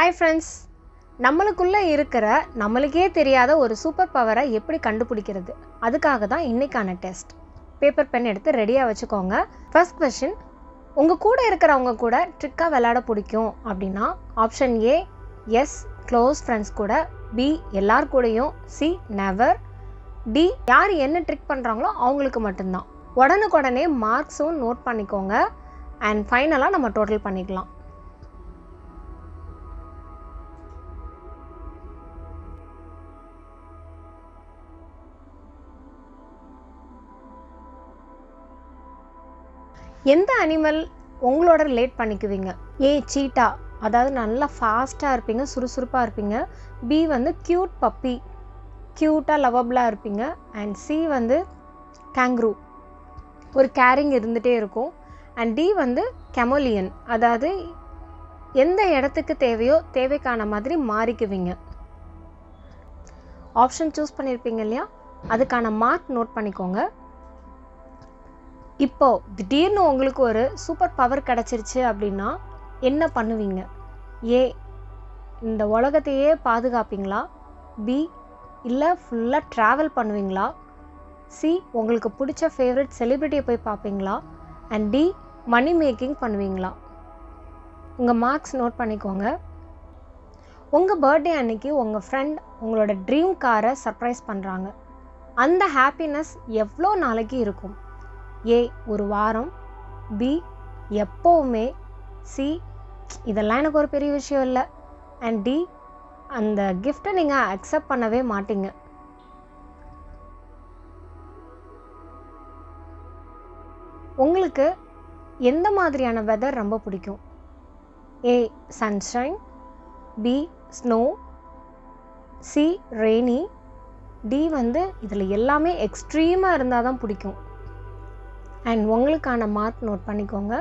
Hi friends நம்மளுக்குள்ளே இருக்கிற நம்மளுக்கே தெரியாத ஒரு சூப்பர் பவரை எப்படி கண்டுபிடிக்கிறது? அதுக்காக தான் இன்னைக்கான டெஸ்ட் பேப்பர் பென் எடுத்து ரெடியாக வச்சுக்கோங்க. ஃபர்ஸ்ட் கொஷின் உங்கள் கூட இருக்கிறவங்க கூட ட்ரிக்காக விளையாட பிடிக்கும் அப்படின்னா option A is close friends கூட பி எல்லார் கூடயும் சி நெவர் டி யார் என்ன ட்ரிக் பண்ணுறாங்களோ அவங்களுக்கு மட்டும்தான். உடனுக்குடனே மார்க்ஸும் நோட் பண்ணிக்கோங்க. அண்ட் ஃபைனலாக நம்ம டோட்டல் பண்ணிக்கலாம். எந்த அனிமல் உங்களோட ரிலேட் பண்ணிக்குவீங்க? ஏ சீட்டா அதாவது நல்லா ஃபாஸ்ட்டாக இருப்பீங்க சுறுசுறுப்பாக இருப்பீங்க. பி வந்து க்யூட் பப்பி க்யூட்டாக லவபிளாக இருப்பீங்க. அண்ட் சி வந்து கேங்க்ரூ ஒரு கேரிங் இருந்துகிட்டே இருக்கும். அண்ட் டி வந்து கெமோலியன் அதாவது எந்த இடத்துக்கு தேவையோ தேவைக்கான மாதிரி மாறிக்குவீங்க. ஆப்ஷன் சூஸ் பண்ணியிருப்பீங்க இல்லையா? அதுக்கான மார்க் நோட் பண்ணிக்கோங்க. இப்போ திடீர்னு உங்களுக்கு ஒரு சூப்பர் பவர் கிடச்சிருச்சு அப்படின்னா என்ன பண்ணுவீங்க? ஏ இந்த உலகத்தையே பாதுகாப்பீங்களா? பி இல்லை ஃபுல்லாக ட்ராவல் பண்ணுவீங்களா? சி உங்களுக்கு பிடிச்ச ஃபேவரட் செலிப்ரிட்டியை போய் பார்ப்பீங்களா அண்ட் டி மணி மேக்கிங் பண்ணுவீங்களா? உங்கள் மார்க்ஸ் நோட் பண்ணிக்கோங்க. உங்கள் பர்த்டே அன்னைக்கு உங்கள் ஃப்ரெண்ட் உங்களோட ட்ரீம் காரை சர்ப்ரைஸ் பண்ணுறாங்க அந்த ஹாப்பினஸ் எவ்வளோ நாளைக்கு இருக்கும்? ஏ ஒரு வாரம். பி எப்போவுமே. சி இதெல்லாம் எனக்கு ஒரு பெரிய விஷயம் இல்லை. அண்ட் டி அந்த கிஃப்ட்டை நீங்கள் அக்செப்ட் பண்ணவே மாட்டீங்க. உங்களுக்கு எந்த மாதிரியான வெதர் ரொம்ப பிடிக்கும்? A sunshine B snow C rainy D வந்து இதில் எல்லாமே எக்ஸ்ட்ரீமாக இருந்தால் தான் பிடிக்கும். அண்ட் உங்களுக்கான மார்க் நோட் பண்ணிக்கோங்க.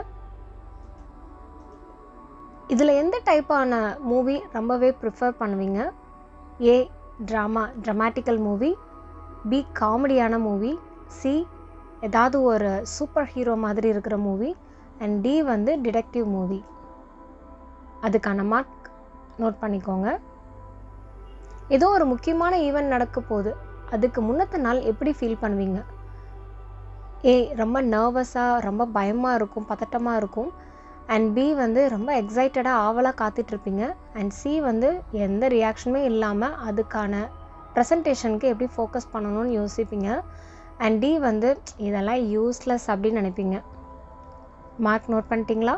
இதில் எந்த டைப்பான மூவி ரொம்பவே ப்ரிஃபர் பண்ணுவீங்க? A drama dramatical movie B காமெடியான movie C ஏதாவது ஒரு சூப்பர் ஹீரோ மாதிரி இருக்கிற மூவி அண்ட் டி வந்து டிடெக்டிவ் மூவி அதுக்கான மார்க் நோட் பண்ணிக்கோங்க. ஏதோ ஒரு முக்கியமான ஈவெண்ட் நடக்க போகுது. அதுக்கு முன்னத்த நாள் எப்படி ஃபீல் பண்ணுவீங்க? ஏ ரொம்ப நர்வஸாக ரொம்ப பயமாக இருக்கும் பதட்டமாக இருக்கும். அண்ட் பி வந்து ரொம்ப எக்ஸைட்டடாக ஆவலாக காத்துட்ருப்பீங்க. அண்ட் சி வந்து எந்த ரியாக்ஷனுமே இல்லாமல் அதுக்கான ப்ரெசன்டேஷனுக்கு எப்படி ஃபோக்கஸ் பண்ணணும்னு யோசிப்பீங்க. அண்ட் டி வந்து இதெல்லாம் யூஸ்லெஸ் அப்படின்னு நினைப்பீங்க. மார்க் நோட் பண்ணிட்டீங்களா?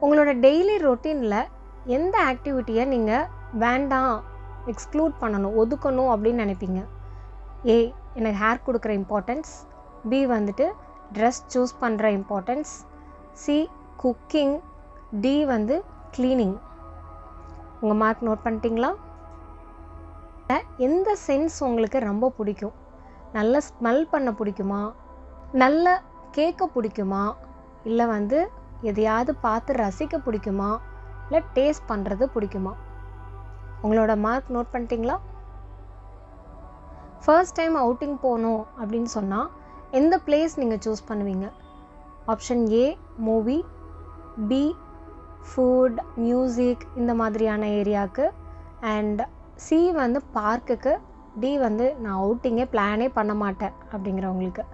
உங்களோட டெய்லி ரொட்டீனில் எந்த ஆக்டிவிட்டியை நீங்கள் வேண்டாம் எக்ஸ்க்ளூட் பண்ணணும் ஒதுக்கணும் அப்படின்னு நினைப்பீங்க? ஏ எனக்கு ஹேர் கொடுக்குற இம்பார்ட்டன்ஸ் பி வந்துட்டு ட்ரெஸ் சூஸ் பண்ணுற இம்பார்ட்டன்ஸ் சி குக்கிங் டி வந்து க்ளீனிங் உங்கள் மார்க் நோட் பண்ணிட்டீங்களா? எந்த சென்ஸ் உங்களுக்கு ரொம்ப பிடிக்கும்? நல்ல ஸ்மெல் பண்ண பிடிக்குமா? நல்ல கேட்க பிடிக்குமா? இல்லை வந்து எதையாவது பார்த்து ரசிக்க பிடிக்குமா? இல்லை டேஸ்ட் பண்ணுறது பிடிக்குமா? உங்களோட மார்க் நோட் பண்ணிட்டீங்களா? ஃபர்ஸ்ட் டைம் அவுட்டிங் போகணும் அப்படின்னு சொன்னால் எந்த பிளேஸ் நீங்கள் சூஸ் பண்ணுவீங்க? Option A movie B food music இந்த மாதிரியான ஏரியாவுக்கு அண்ட் சி வந்து பார்க்குக்கு டி வந்து நான் அவுட்டிங்கே பிளானே பண்ண மாட்டேன் அப்படிங்கிறவங்களுக்கு.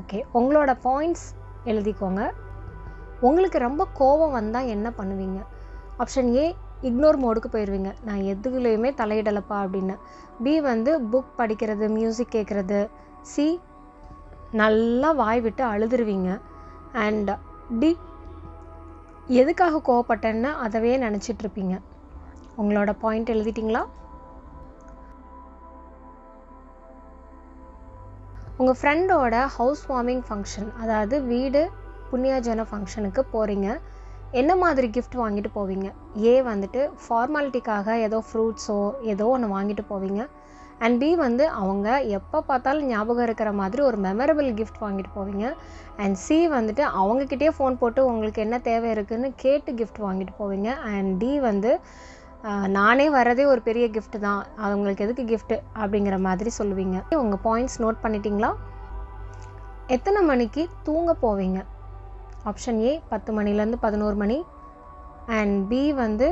ஓகே உங்களோட பாயிண்ட்ஸ் எழுதிக்கோங்க. உங்களுக்கு ரொம்ப கோபம் வந்தால் என்ன பண்ணுவீங்க? ஆப்ஷன் ஏ இக்னோர் மோடுக்கு போயிடுவீங்க நான் எதுலேயுமே தலையிடலப்பா அப்படின்னு. பி வந்து புக் படிக்கிறது மியூசிக் கேட்குறது சி நல்லா வாய் விட்டு அழுதுருவீங்க. அண்ட் டி எதுக்காக கோவப்பட்டேன்னு அதவே நினச்சிட்ருப்பீங்க. உங்களோட பாயிண்ட் எழுதிட்டிங்களா? உங்கள் ஃப்ரெண்டோட ஹவுஸ் வார்மிங் ஃபங்க்ஷன் அதாவது வீடு புண்ணியஜன ஃபங்க்ஷனுக்கு போகிறீங்க என்ன மாதிரி கிஃப்ட் வாங்கிட்டு போவீங்க? ஏ வந்துட்டு ஃபார்மாலிட்டிக்காக ஏதோ ஃப்ரூட்ஸோ ஏதோ ஒன்று வாங்கிட்டு போவீங்க. அண்ட் பி வந்து அவங்க எப்போ பார்த்தாலும் ஞாபகம் இருக்கிற மாதிரி ஒரு மெமரபிள் கிஃப்ட் வாங்கிட்டு போவீங்க. அண்ட் சி வந்துட்டு அவங்கக்கிட்டே ஃபோன் போட்டு உங்களுக்கு என்ன தேவை இருக்குதுன்னு கேட்டு கிஃப்ட் வாங்கிட்டு போவீங்க. அண்ட் டி வந்து நானே வரதே ஒரு பெரிய கிஃப்ட் தான். அவங்களுக்கு எதுக்கு கிஃப்ட்டு அப்படிங்கிற மாதிரி சொல்லுவீங்க. உங்கள் பாயிண்ட்ஸ் நோட் பண்ணிட்டீங்களா? எத்தனை மணிக்கு தூங்க போவீங்க? ஆப்ஷன் ஏ பத்து மணிலேருந்து பதினோரு மணி. அண்ட் பி வந்து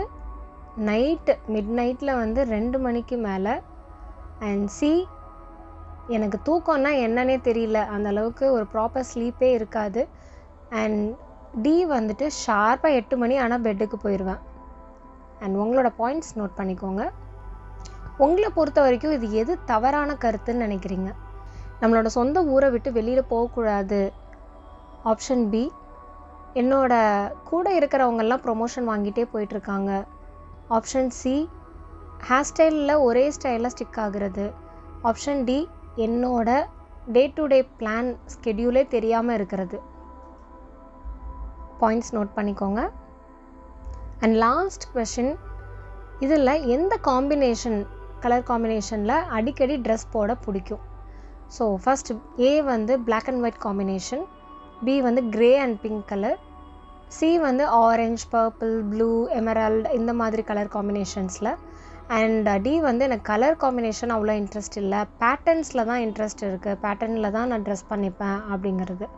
நைட்டு மிட் நைட்டில் வந்து ரெண்டு மணிக்கு மேலே அண்ட் சி எனக்கு தூக்கம்னா என்னன்னே தெரியல. அந்த அளவுக்கு ஒரு ப்ராப்பர் ஸ்லீப்பே இருக்காது. அண்ட் டி வந்துட்டு ஷார்ப்பாக எட்டு மணி ஆனால் பெட்டுக்கு போயிடுவேன் அண்ட் உங்களோட பாயிண்ட்ஸ் நோட் பண்ணிக்கோங்க. உங்களை பொறுத்த வரைக்கும் இது எது தவறான கருத்துன்னு நினைக்கிறீங்க? நம்மளோட சொந்த ஊரை விட்டு வெளியில் போகக்கூடாது. ஆப்ஷன் பி என்னோட கூட இருக்கிறவங்கெல்லாம் ப்ரொமோஷன் வாங்கிட்டே போயிட்டுருக்காங்க ஆப்ஷன் சி ஹேர் ஸ்டைலில் ஒரே ஸ்டைலில் ஸ்டிக் ஆகுறது. ஆப்ஷன் டி என்னோட டே டு டே பிளான் ஸ்கெடியூலே தெரியாமல் இருக்கிறது. பாயிண்ட்ஸ் நோட் பண்ணிக்கோங்க. அண்ட் லாஸ்ட் கொஷின் இதில் எந்த காம்பினேஷன் கலர் காம்பினேஷனில் அடிக்கடி ட்ரெஸ் போட பிடிக்கும்? ஸோ ஃபஸ்ட் ஏ வந்து black and white combination B வந்து grey and pink colour C வந்து ஆரஞ்ச் பர்பிள் ப்ளூ எமரல்ட் இந்த மாதிரி கலர் காம்பினேஷன்ஸில் அண்ட் டி வந்து எனக்கு கலர் காம்பினேஷன் அவ்வளோ இன்ட்ரெஸ்ட் இல்லை. பேட்டர்ன்ஸில் தான் இன்ட்ரெஸ்ட் இருக்குது பேட்டர்னில் தான் நான் ட்ரெஸ் பண்ணிப்பேன் அப்படிங்கிறது.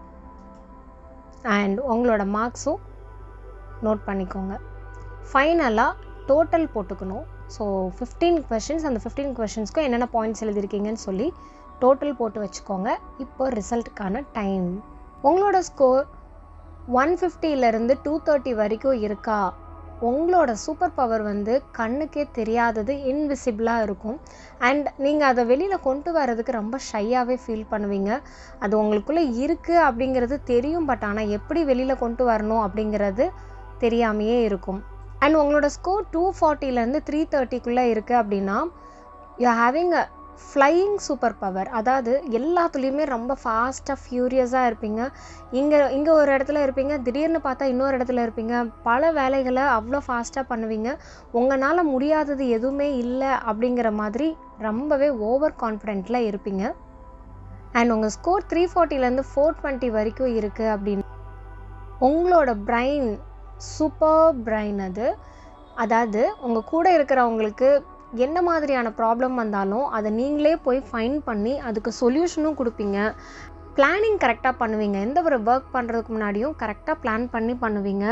அண்ட் உங்களோட மார்க்ஸும் நோட் பண்ணிக்கோங்க. ஃபைனலாக டோட்டல் போட்டுக்கணும். ஸோ ஃபிஃப்டீன் கொஷின்ஸ் அந்த ஃபிஃப்டீன் கொஷின்ஸ்க்கும் என்னென்ன பாயிண்ட்ஸ் எழுதியிருக்கீங்கன்னு சொல்லி டோட்டல் போட்டு வச்சுக்கோங்க. இப்போ ரிசல்ட்டுக்கான டைம் உங்களோட ஸ்கோர் ஒன் ஃபிஃப்டியிலேருந்து டூ தேர்ட்டி வரைக்கும் இருக்கா? உங்களோட சூப்பர் பவர் வந்து கண்ணுக்கே தெரியாதது இன்விசிபிளாக இருக்கும். அண்ட் நீங்கள் அதை வெளியில் கொண்டு வரதுக்கு ரொம்ப ஷையாகவே ஃபீல் பண்ணுவீங்க. அது உங்களுக்குள்ளே இருக்குது அப்படிங்கிறது தெரியும் பட் ஆனால் எப்படி வெளியில் கொண்டு வரணும் அப்படிங்கிறது தெரியாமையே இருக்கும். அண்ட் உங்களோட ஸ்கோர் டூ ஃபார்ட்டிலேருந்து த்ரீ தேர்ட்டிக்குள்ளே இருக்குது அப்படின்னா you having a flying super power அதாவது எல்லாத்துலேயுமே ரொம்ப ஃபாஸ்ட்டாக ஃபியூரியஸாக இருப்பீங்க. இங்கே இங்கே ஒரு இடத்துல இருப்பீங்க திடீர்னு பார்த்தா இன்னொரு இடத்துல இருப்பீங்க. பல வேலைகளை அவ்வளோ ஃபாஸ்ட்டாக பண்ணுவீங்க. உங்களால் முடியாதது எதுவுமே இல்லை அப்படிங்கிற மாதிரி ரொம்பவே ஓவர் கான்ஃபிடென்ட்டில் இருப்பீங்க. அண்ட் உங்கள் ஸ்கோர் த்ரீ ஃபார்ட்டிலேருந்து ஃபோர் டுவெண்ட்டி வரைக்கும் இருக்குது அப்படின்னு. உங்களோட பிரைன் சூப்பர் பிரைன் அது. அதாவது உங்கள் கூட இருக்கிறவங்களுக்கு என்ன மாதிரியான ப்ராப்ளம் வந்தாலும் அதை நீங்களே போய் ஃபைன் பண்ணி அதுக்கு சொல்யூஷனும் கொடுப்பீங்க. பிளானிங் கரெக்டாக பண்ணுவீங்க. எந்த ஒரு ஒர்க் பண்ணுறதுக்கு முன்னாடியும் கரெக்டாக பிளான் பண்ணி பண்ணுவீங்க.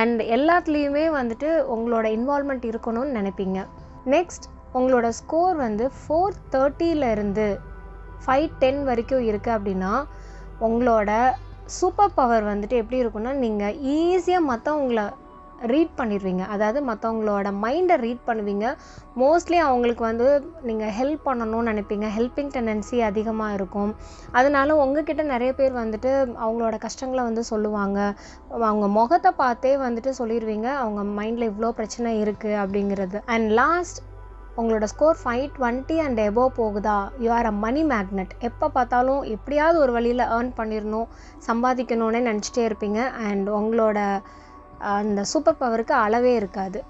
அண்ட் எல்லாத்துலேயுமே வந்துட்டு உங்களோட இன்வால்மெண்ட் இருக்கணும்னு நினைப்பீங்க. நெக்ஸ்ட் உங்களோட ஸ்கோர் வந்து ஃபோர் தேர்ட்டியிலேருந்து ஃபைவ் டென் வரைக்கும் இருக்குது அப்படின்னா உங்களோட சூப்பர் பவர் வந்துட்டு எப்படி இருக்குன்னா நீங்கள் ஈஸியாக மற்றவங்களை ரீட் பண்ணிடுவீங்க. அதாவது மற்றவங்களோட மைண்டை ரீட் பண்ணுவீங்க. மோஸ்ட்லி அவங்களுக்கு வந்து நீங்கள் ஹெல்ப் பண்ணணும்னு நினைப்பீங்க. ஹெல்பிங் டெண்டன்சி அதிகமாக இருக்கும். அதனால உங்ககிட்ட நிறைய பேர் வந்துட்டு அவங்களோட கஷ்டங்களை வந்து சொல்லுவாங்க. அவங்க முகத்தை பார்த்தே வந்துட்டு சொல்லிடுவீங்க. அவங்க மைண்டில் இவ்வளோ பிரச்சனை இருக்குது அப்படிங்கிறது. அண்ட் லாஸ்ட் உங்களோட score five twenty and above போகுதா? You are a money magnet எப்போ பார்த்தாலும் எப்படியாவது ஒரு வழியில் ஏர்ன் பண்ணிடணும் சம்பாதிக்கணும்னே நினச்சிட்டே இருப்பீங்க. அண்ட் உங்களோட அந்த சூப்பர் பவருக்கு அளவே இருக்காது.